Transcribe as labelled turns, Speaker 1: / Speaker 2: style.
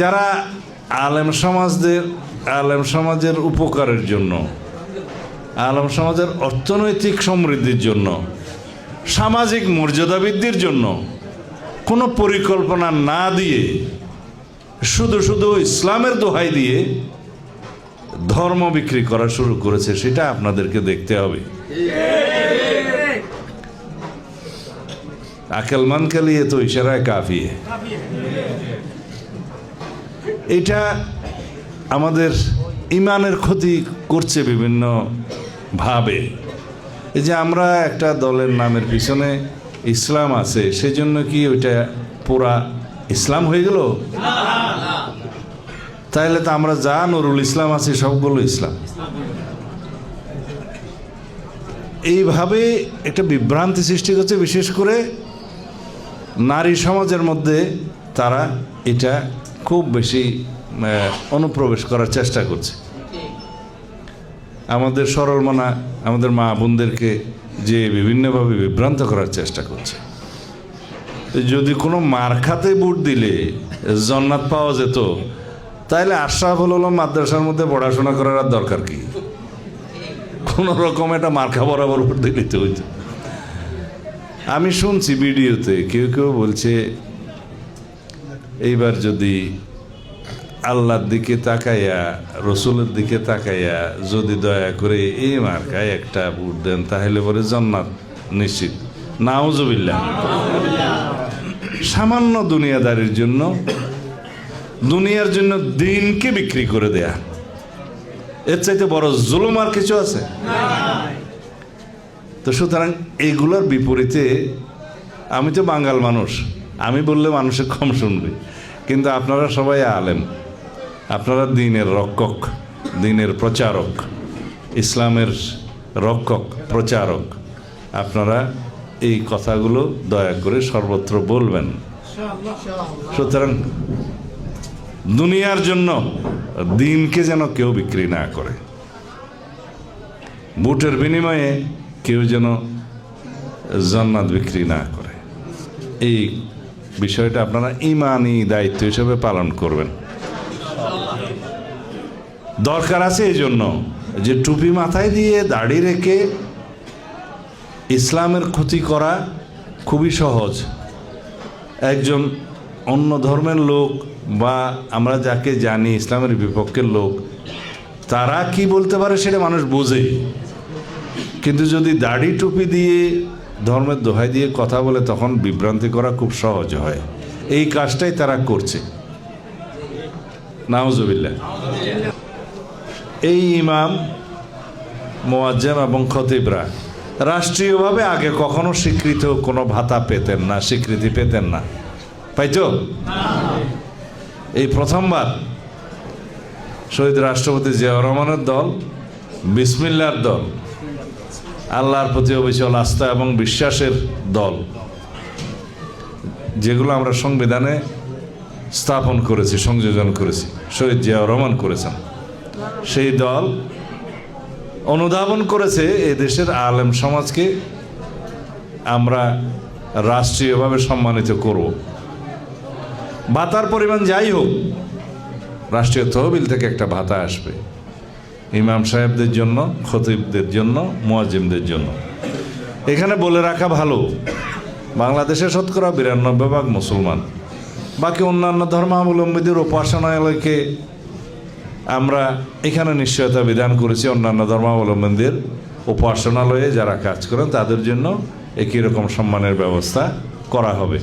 Speaker 1: যারা আলেম সমাজদের, আলেম সমাজের উপকারের জন্য, আলেম সমাজের অর্থনৈতিক সমৃদ্ধির জন্য, সামাজিক মর্যাদা বৃদ্ধির জন্য কোনো পরিকল্পনা না দিয়ে, শুধু শুধু ইসলামের দোহাই দিয়ে ধর্ম বিক্রি করা শুরু করেছে, সেটা আপনাদেরকে দেখতে হবে। আকেলমান কে তো ইশারায় কাফি है এটা আমাদের ইমানের ক্ষতি করছে বিভিন্ন ভাবে। এই যে আমরা একটা দলের নামের পিছনে ইসলাম আছে, সেজন্য কি ওইটা পুরা ইসলাম হয়ে গেল? তাহলে তো আমরা যা নুরুল ইসলাম আছি সবগুলো ইসলাম। এইভাবে একটা বিভ্রান্তি সৃষ্টি করছে, বিশেষ করে নারী সমাজের মধ্যে তারা এটা খুব বেশি অনুপ্রবেশ করার চেষ্টা করছে। আমাদের সরল মনা আমাদের মা বোনদেরকে যে বিভিন্নভাবে বিভ্রান্ত করার চেষ্টা করছে। যদি কোনো মার খাতে বুট দিলে, জন্নাত পাওয়া যেত তাহলে আশরাফুল হলো মাদ্রাসার মধ্যে পড়াশোনা করার আর দরকার কি? কোনো রকম একটা মার্কা বরাবর ভোট দিলে তো আমি শুনছি ভিডিওতে, কেউ কেউ বলছে এইবার যদি আল্লাহর দিকে তাকাইয়া, রসুলের দিকে তাকাইয়া যদি দয়া করে এই মার্কায় একটা ভোট দেন, তাহলে পরে জন্নাত নিশ্চিত। নাউজবিল্লা সামান্য দুনিয়াদারির জন্য, দুনিয়ার জন্য দিনকে বিক্রি করে দেয়া। এর চাইতে বড় জুলুম আর কিছু আছে? তো সুতরাং এইগুলোর বিপরীতে আমি তো বাঙাল মানুষ। আমি বললে মানুষে কম শুনবে। কিন্তু আপনারা সবাই আলেম। আপনারা দিনের রক্ষক, দিনের প্রচারক, ইসলামের রক্ষক, প্রচারক। আপনারা এই কথাগুলো দয়া করে সর্বত্র বলবেন। সুতরাং দুনিয়ার জন্য দিনকে যেন কেউ বিক্রি না করে। বুটের বিনিময়ে কেউ যেন জান্নাত বিক্রি না করে। এই বিষয়টা আপনারা ইমানি দায়িত্ব হিসেবে পালন করবেন। দরকার আছে এই জন্য যে টুপি মাথায় দিয়ে দাড়ি রেখে ইসলামের ক্ষতি করা খুবই সহজ। একজন অন্য ধর্মের লোক বা আমরা যাকে জানি ইসলামের বিপক্ষের লোক, তারা কি বলতে পারে সেটা মানুষ বোঝে। কিন্তু যদি দাড়ি টুপি দিয়ে ধর্মের দোহাই দিয়ে কথা বলে তখন বিভ্রান্তি করা খুব সহজ হয়। এই কাজটাই তারা করছে। নাউজুবিল্লাহ। এই ইমাম, মোয়াজ্জেম এবং খতিবরা রাষ্ট্রীয়ভাবে আগে কখনো স্বীকৃত কোনো ভাতা পেতেন না, স্বীকৃতি পেতেন না। পাইতো? এই প্রথমবার শহীদ রাষ্ট্রপতি জিয়াউর রহমানের দল, বিসমিল্লার দল আল্লাহর প্রতি অবিচল আস্থা এবং বিশ্বাসের দল, যেগুলো আমরা সংবিধানে স্থাপন করেছি, সংযোজন করেছি, শহীদ জিয়াউর রহমান করেছেন। সেই দল অনুধাবন করেছে এই দেশের আলেম সমাজকে আমরা রাষ্ট্রীয়ভাবে সম্মানিত করব। ভাতার পরিমাণ যাই হোক, রাষ্ট্রীয় তহবিল থেকে একটা ভাতা আসবে। ইমাম সাহেবদের জন্য, খতিবদের জন্য মোয়াজিমদের জন্য। এখানে বলে রাখা ভালো, বাংলাদেশে শতকরা বিরানব্বই ভাগ মুসলমান। বাকি অন্যান্য ধর্মাবলম্বীদের উপাসনালয়কে আমরা এখানে নিশ্চয়তা বিধান করেছি, অন্যান্য ধর্মাবলম্বীদের উপাসনালয়ে যারা কাজ করেন, তাদের জন্য একই রকম সম্মানের ব্যবস্থা করা হবে।